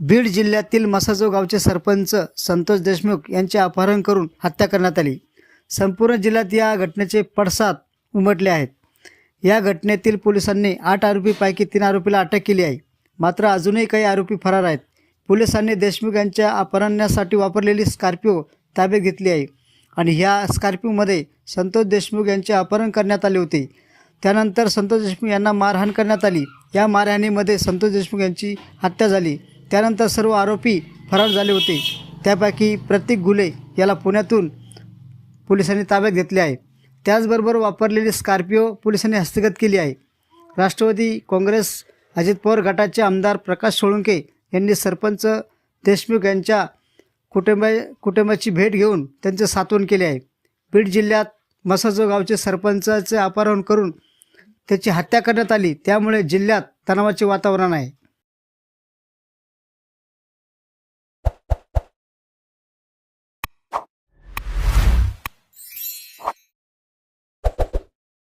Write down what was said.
बीड जिल्ह्यातील मसाजो गावचे सरपंच संतोष देशमुख यांचे अपहरण करून हत्या करण्यात आली. संपूर्ण जिल्ह्यात या घटनेचे पडसाद उमटले आहेत. या घटनेतील पोलिसांनी आठ आरोपीपैकी तीन आरोपीला अटक केली आहे. मात्र अजूनही काही आरोपी फरार आहेत. पोलिसांनी देशमुख यांच्या अपहरणासाठी वापरलेली स्कॉर्पिओ ताब्यात घेतली आहे आणि ह्या स्कॉर्पिओमध्ये संतोष देशमुख यांचे अपहरण करण्यात आले होते. त्यानंतर संतोष देशमुख यांना मारहाण करण्यात आली. या मारहाणीमध्ये संतोष देशमुख यांची हत्या झाली. त्यानंतर सर्व आरोपी फरार झाले होते. त्यापैकी प्रतीक गुले याला पुण्यातून पोलिसांनी ताब्यात घेतले आहे. त्याचबरोबर वापरलेली स्कॉर्पिओ पोलिसांनी हस्तगत केली आहे. राष्ट्रवादी काँग्रेस अजित पवार गटाचे आमदार प्रकाश सोळुंके यांनी सरपंच देशमुख यांच्या कुटुंबा कुटुंबाची भेट घेऊन त्यांचे सातवण केले आहे. बीड जिल्ह्यात मसाजो गावचे सरपंचाचे अपहरण करून त्याची हत्या करण्यात आली. त्यामुळे जिल्ह्यात तणावाचे वातावरण आहे.